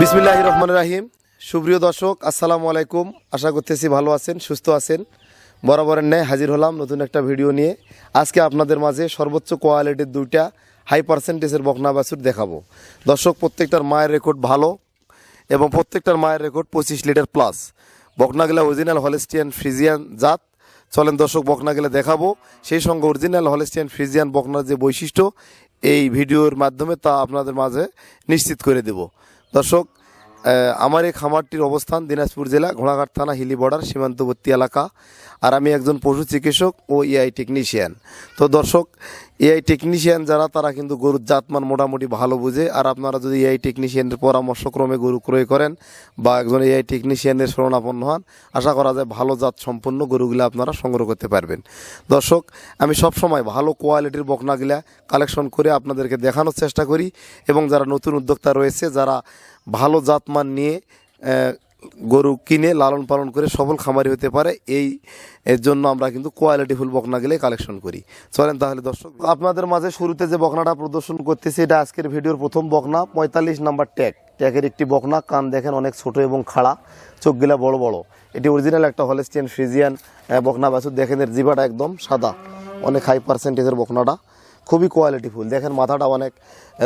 বিসমিল্লাহ রহমান রাহিম। সুপ্রিয় দর্শক, আসসালামু আলাইকুম। আশা করতেছি ভালো আছেন, সুস্থ আছেন। বরাবরের ন্যায় হাজির হলাম নতুন একটা ভিডিও নিয়ে। আজকে আপনাদের মাঝে সর্বোচ্চ কোয়ালিটির দুইটা হাই পার্সেন্টেজের বকনা বাছুর দেখাবো। দর্শক, প্রত্যেকটার মায়ের রেকর্ড ভালো এবং প্রত্যেকটার মায়ের রেকর্ড পঁচিশ লিটার প্লাস বকনাগুলা অরিজিনাল হলেস্টিয়ান ফ্রিজিয়ান জাত। চলেন দর্শক, বকনাগুলা দেখাবো। সেই সঙ্গে অরিজিনাল হলেস্টিয়ান ফ্রিজিয়ান বকনার যে বৈশিষ্ট্য, এই ভিডিওর মাধ্যমে তা আপনাদের মাঝে নিশ্চিত করে দেব। দর্শক আমার এই খামারটির অবস্থান দিনাজপুর জেলা ঘোড়াঘাট থানা হিলি বর্ডার, সীমান্তবর্তী এলাকা। আর আমি একজন পশু চিকিৎসক ও ইআই টেকনিশিয়ান। তো দর্শক এআই টেকনিশিয়ান যারা, তারা কিন্তু গরুর জাতমান মোটামুটি ভালো বুঝে। আর আপনারা যদি এআই টেকনিশিয়ানের পরামর্শক্রমে গরু ক্রয় করেন বা একজন এআই টেকনিশিয়ানের শরণাপন্ন হন, আশা করা যায় ভালো জাত সম্পন্ন গরুগুলো আপনারা সংগ্রহ করতে পারবেন। দর্শক, আমি সব সময় ভালো কোয়ালিটির বকনাগুলা কালেকশন করে আপনাদেরকে দেখানোর চেষ্টা করি এবং যারা নতুন উদ্যোক্তা রয়েছে, যারা ভালো জাতমান নিয়ে গরু কিনে লালন পালন করে সফল খামারি হতে পারে, এই, এর জন্য আমরা কিন্তু কোয়ালিটিফুল বকনা গেলে কালেকশন করি। চলেন তাহলে দর্শক, আপনাদের মাঝে শুরুতে যে বকনাটা প্রদর্শন করতেছি, এটা আজকের ভিডিওর প্রথম বকনা, পঁয়তাল্লিশ নাম্বার ট্যাগ। ট্যাগের একটি বকনা, কান দেখেন অনেক ছোট এবং খাড়া, চোখগুলা বড় বড়। এটি অরিজিনাল একটা হলেস্টিয়ান ফ্রিজিয়ান বকনা বাছুর, দেখেন এর জিবাটা একদম সাদা। অনেক হাই পার্সেন্টেজের বকনাটা। খুবই কোয়ালিটি ফুল দেখেন মাথাটা অনেক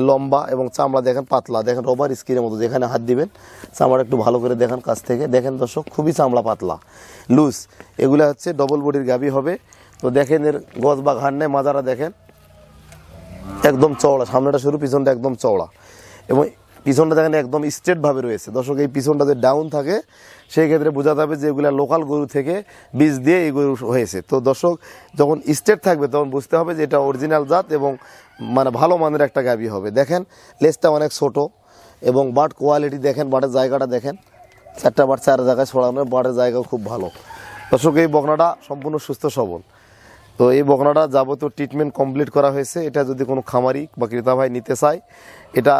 লম্বা এবং চামড়া দেখেন পাতলা। দেখেন রবার স্কিনের মতো যেখানে হাত দিবেন, চামড়া একটু ভালো করে দেখেন কাছ থেকে। দেখেন দর্শক, খুবই চামড়া পাতলা। লুজ এগুলো হচ্ছে ডবল বডির গাবি হবে। তো দেখেন এর গজ বা ঘাড় নেই, মাজারা দেখেন। একদম চওড়া, সামনেটা শুরু পিছনটা একদম চওড়া। এবং পিছনটা দেখেন একদম স্ট্রেট ভাবে রয়েছে। দর্শক, এই পিছনটা যে ডাউন থাকে, সেই ক্ষেত্রে বোঝা যাবে যে এগুলা লোকাল গরু থেকে বীজ দিয়ে এই গরু হয়েছে। তো দর্শক, যখন স্ট্রেট থাকবে, তখন বুঝতে হবে যে এটা অরিজিনাল জাত এবং মানে ভালো মানের একটা গাবি হবে। দেখেন লেজটা অনেক ছোট এবং বাট কোয়ালিটি দেখেন বাটের জায়গাটা দেখেন। চারটা বাট চার জায়গায় ছড়ানো বাটের জায়গাও খুব ভালো। দর্শক, এই বকনাটা সম্পূর্ণ সুস্থ সবল। তো এই বকনাটা যাবতীয় ট্রিটমেন্ট কমপ্লিট করা হয়েছে। এটা যদি কোনো খামারি বা ক্রেতা ভাই নিতে চায়, এটা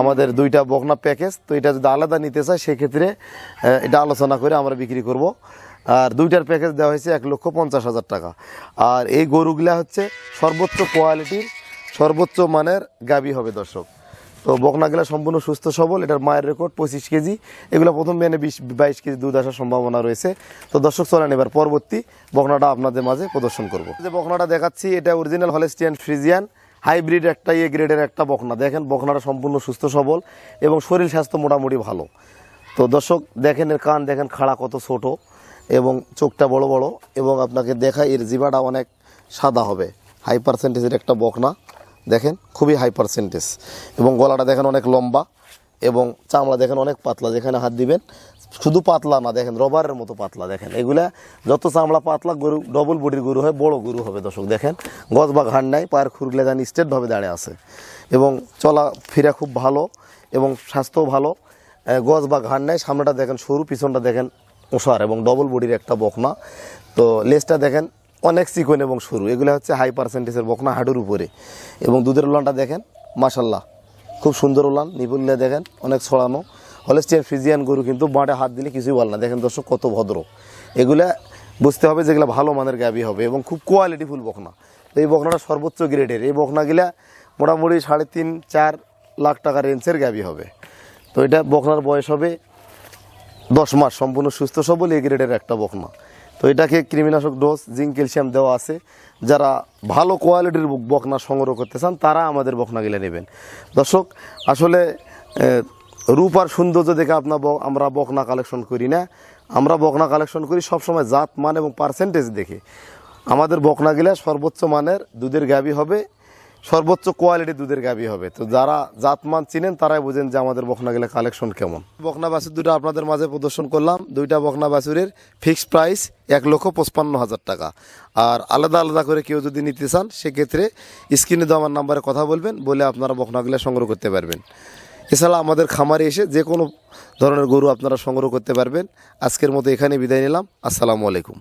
আমাদের দুইটা বকনা প্যাকেজ, তো এটা যদি আলাদা নিতে চায়, সেক্ষেত্রে এটা আলোচনা করে আমরা বিক্রি করব। আর দুইটার প্যাকেজ দেওয়া হয়েছে এক লক্ষ পঞ্চাশ হাজার টাকা। আর এই গরুগুলা হচ্ছে সর্বোচ্চ কোয়ালিটির সর্বোচ্চ মানের গাবি হবে দর্শক। তো বকনাগুলা সম্পূর্ণ সুস্থ সবল, এটার মায়ের রেকর্ড পঁচিশ কেজি। এগুলো প্রথম বিয়ানে বিশ, বাইশ কেজি দুধ আসার সম্ভাবনা রয়েছে। তো দর্শক, চলেন এবার পরবর্তী বকনাটা আপনাদের মাঝে প্রদর্শন করব। যে বকনাটা দেখাচ্ছি, এটা অরিজিনাল হলেস্টিয়ান ফ্রিজিয়ান হাইব্রিড একটা এ গ্রেডের একটা বকনা। দেখেন, বকনাটা সম্পূর্ণ সুস্থ সবল এবং শরীর স্বাস্থ্য মোটামুটি ভালো। তো দর্শক, দেখেন এর কান, দেখেন খাড়া কত ছোট এবং চোখটা বড় বড় এবং আপনাকে দেখায় এর জিবাটা অনেক সাদা হবে। হাই পার্সেন্টেজের একটা বকনা। দেখেন, খুবই হাই পার্সেন্টেজ এবং গলাটা দেখেন অনেক লম্বা এবং চামড়া দেখেন অনেক পাতলা, যেখানে হাত দিবেন, শুধু পাতলা না, দেখেন রবারের মতো পাতলা, দেখেন। এগুলা যত চামড়া পাতলা গরু ডবল বডির গরু হয়, বড় গরু হবে দর্শক, দেখেন। গজ বা ঘাড় নাই, পায়ের খুরগুলা যেন স্টেটভাবে দাঁড়িয়ে আছে। এবং চলা ফিরা খুব ভালো এবং স্বাস্থ্যও ভালো। গজ বা ঘাড় নেয় সামনেটা দেখেন সরু, পিছনটা দেখেন ওষার এবং ডবল বডির একটা বকনা। তো লেজটা দেখেন অনেক চিকন এবং সরু এগুলো হচ্ছে হাই পার্সেন্টেজের বকনা হাডুর উপরে। এবং দুধের উলানটা দেখেন মাসাল্লাহ খুব সুন্দর উলান নিপুল্লে দেখেন, অনেক ছড়ানো। হলেস্টিয়ান ফ্রিজিয়ান গরু কিন্তু বাঁটে, হাত দিলে কিছুই বল না। দেখেন দর্শক, কত ভদ্র। এগুলা বুঝতে হবে যেগুলো ভালো মানের গাবি হবে এবং খুব কোয়ালিটিফুল বকনা। তো এই বকনাটা সর্বোচ্চ গ্রেডের। এই বকনাগুলা মোটামুটি সাড়ে তিন, চার লাখ টাকা রেঞ্জের গাবি হবে। তো এটা বকনার বয়স হবে দশ মাস। সম্পূর্ণ সুস্থ সবল এই গ্রেডের একটা বকনা। তো এটাকে কৃমিনাশক ডোজ জিঙ্ক ক্যালসিয়াম দেওয়া আছে। যারা ভালো কোয়ালিটির বকনা সংগ্রহ করতে চান, তারা আমাদের বকনাগুলো নেবেন। দর্শক, আসলে রূপ আর সৌন্দর্য দেখে আপনার আমরা বকনা কালেকশন করি না। আমরা বকনা কালেকশন করি সবসময় জাত, মান এবং পার্সেন্টেজ দেখে। আমাদের বকনাগুলা সর্বোচ্চ মানের দুধের গাবি হবে। সর্বোচ্চ কোয়ালিটি দুধের গাবি হবে। তো যারা জাতমান চিনেন, তারাই বুঝেন যে আমাদের বকনাগুলা কালেকশন কেমন। বকনা বাছুর দুটো আপনাদের মাঝে প্রদর্শন করলাম। দুইটা বকনা বাছুরের ফিক্সড প্রাইস এক লক্ষ পঁচপান্ন হাজার টাকা। আর আলাদা আলাদা করে কেউ যদি নিতে চান, সেক্ষেত্রে স্ক্রিনে দেওয়া আমার নাম্বারে কথা বলবেন, বলে আপনারা বকনাগুলা সংগ্রহ করতে পারবেন। এছাড়া আমাদের খামারে এসে যে কোনো ধরনের গরু আপনারা সংগ্রহ করতে পারবেন। আজকের মতো এখানে বিদায় নিলাম। আসসালামু আলাইকুম।